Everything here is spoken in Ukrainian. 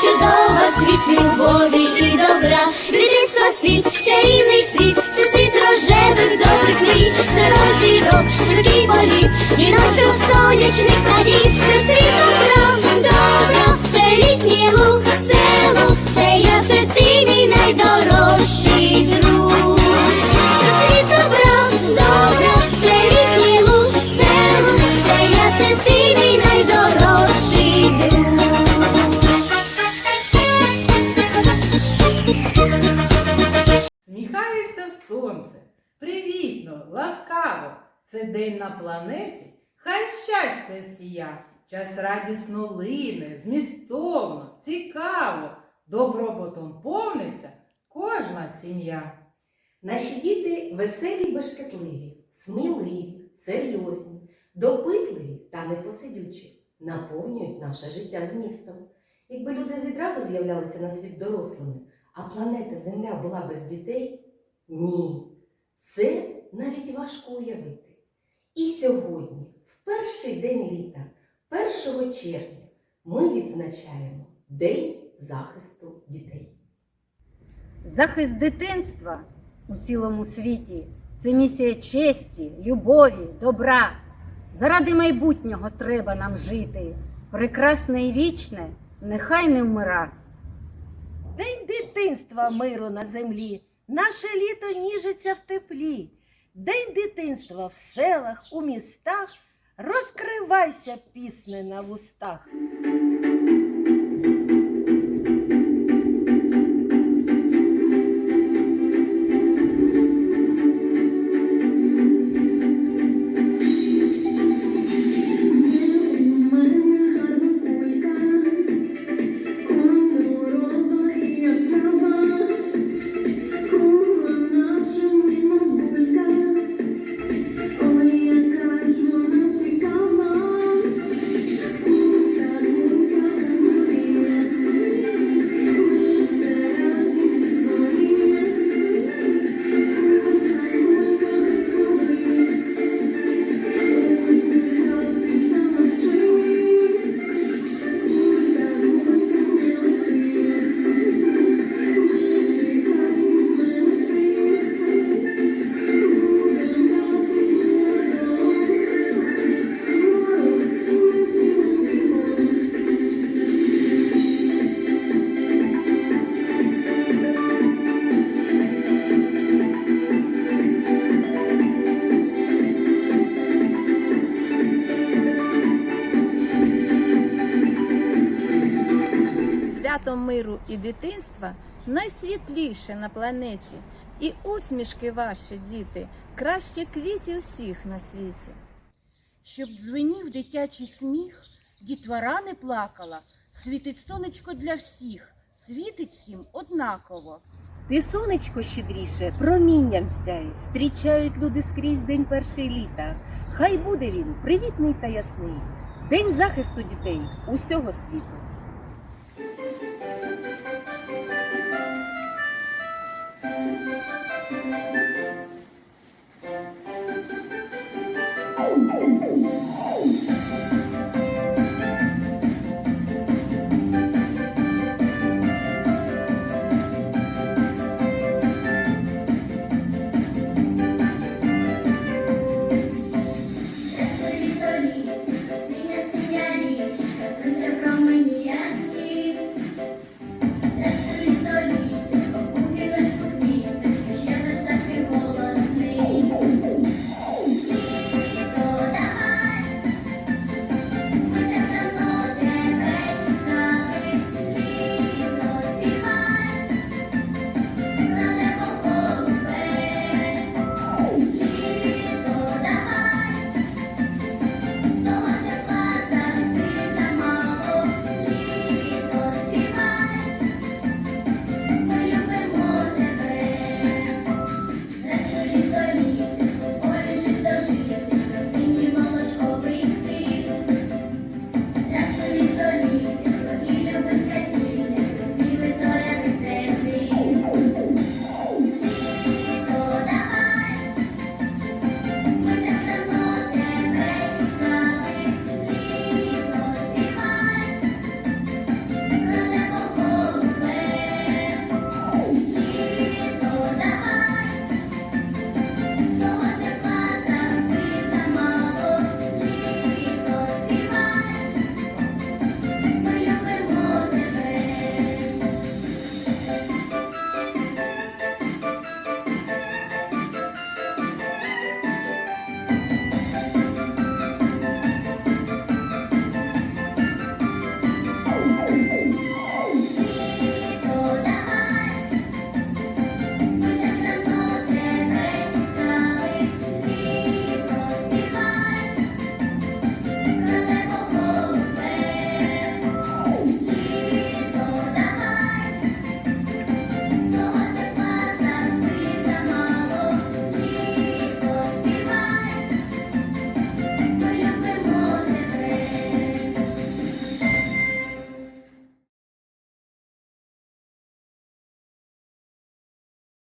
чудова, світ любові і добра, дитинство світ, чарівний світ, це світ рожевих добрих мрій, це розірок, швидкий політ, жіночок сонячних надій, це світ Це день на планеті. Хай щастя сія. Час радісно лине, змістовно, цікаво. Добробутом повниться кожна сім'я. Наші діти веселі й бешкетливі, сміливі, серйозні, допитливі та непосидючі, наповнюють наше життя змістом. Якби люди відразу з'являлися на світ дорослими, а планета Земля була без дітей, ні, це навіть важко уявити. І сьогодні, в перший день літа, 1 червня, ми відзначаємо День захисту дітей. Захист дитинства у цілому світі це місія честі, любові, добра. Заради майбутнього треба нам жити. Прекрасне і вічне, нехай не вмира. День дитинства миру на землі, наше літо ніжиться в теплі. День дитинства в селах, у містах, розкривайся пісне на вустах. Свято миру і дитинства найсвітліше на планеті. І усмішки ваші, діти, краще квітів всіх на світі. Щоб дзвенів дитячий сміх, дітвора не плакала, світить сонечко для всіх, світить всім однаково. Ти сонечко щедріше, промінням сяй, зустрічають люди скрізь день перший літа. Хай буде він привітний та ясний. День захисту дітей усього світу.